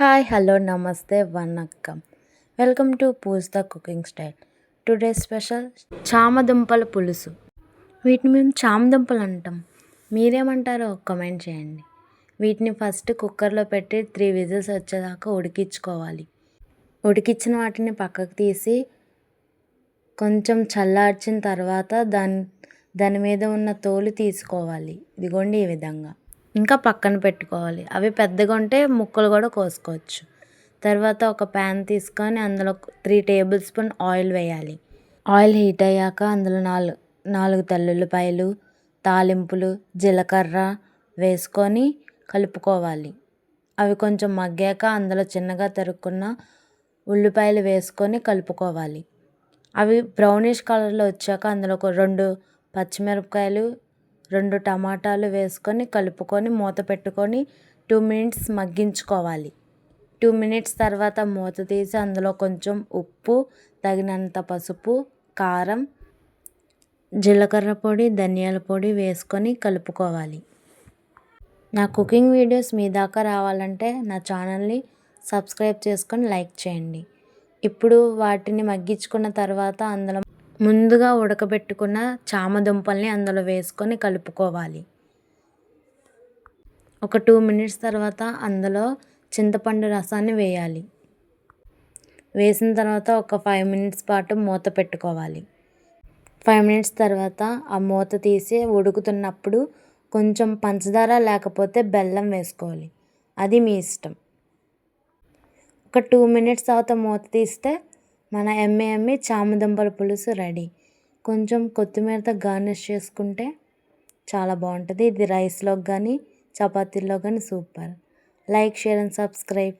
Hi hello namaste vanakkam welcome to Pooj the cooking style today special చామదుంపల పులుసు వీటిని మేము చామదుంపలు అంటాం. మీరేమంటారో కమెంట్ చేయండి. వీటిని ఫస్ట్ కుక్కర్లో పెట్టి త్రీ విజిల్స్ వచ్చేదాకా ఉడికించుకోవాలి. ఉడికించిన వాటిని పక్కకు తీసి కొంచెం చల్లార్చిన తర్వాత దాని దాని మీద ఉన్న తోలు తీసుకోవాలి. ఇదిగోండి ఈ విధంగా. ఇంకా పక్కన పెట్టుకోవాలి. అవి పెద్దగా ఉంటే ముక్కలు కూడా కోసుకోవచ్చు. తర్వాత ఒక ప్యాన్ తీసుకొని అందులో త్రీ టేబుల్ స్పూన్ ఆయిల్ వేయాలి. ఆయిల్ హీట్ అయ్యాక అందులో నాలుగు నాలుగు తెల్లుల్లిపాయలు తాలింపులు జీలకర్ర వేసుకొని కలుపుకోవాలి. అవి కొంచెం మగ్గాక అందులో చిన్నగా తరుక్కున్న ఉల్లిపాయలు వేసుకొని కలుపుకోవాలి. అవి బ్రౌనిష్ కలర్లో వచ్చాక అందులో ఒక రెండు పచ్చిమిరపకాయలు రెండు టమాటాలు వేసుకొని కలుపుకొని మూత పెట్టుకొని టూ మినిట్స్ మగ్గించుకోవాలి. టూ మినిట్స్ తర్వాత మూత తీసి అందులో కొంచెం ఉప్పు తగినంత పసుపు కారం జీలకర్ర పొడి ధనియాల పొడి వేసుకొని కలుపుకోవాలి. నా కుకింగ్ వీడియోస్ మీ దాకా రావాలంటే నా ఛానల్ని సబ్స్క్రైబ్ చేసుకొని లైక్ చేయండి. ఇప్పుడు వాటిని మగ్గించుకున్న తర్వాత అందులో ముందుగా ఉడకబెట్టుకున్న చామదుంపల్ని అందులో వేసుకొని కలుపుకోవాలి. ఒక టూ మినిట్స్ తర్వాత అందులో చింతపండు రసాన్ని వేయాలి. వేసిన తర్వాత ఒక ఫైవ్ మినిట్స్ పాటు మూత పెట్టుకోవాలి. ఫైవ్ మినిట్స్ తర్వాత ఆ మూత తీసి ఉడుకుతున్నప్పుడు కొంచెం పంచదార లేకపోతే బెల్లం వేసుకోవాలి. అది మీ ఇష్టం. ఒక టూ మినిట్స్ తర్వాత మూత తీస్తే మన ఎమ్మె ఎమ్మె చామదుంపల పులుసు రెడీ. కొంచెం కొత్తిమీరతో గార్నిష్ చేసుకుంటే చాలా బాగుంటుంది. ఇది రైస్లోకి కానీ చపాతీల్లో కానీ super. Like share and subscribe.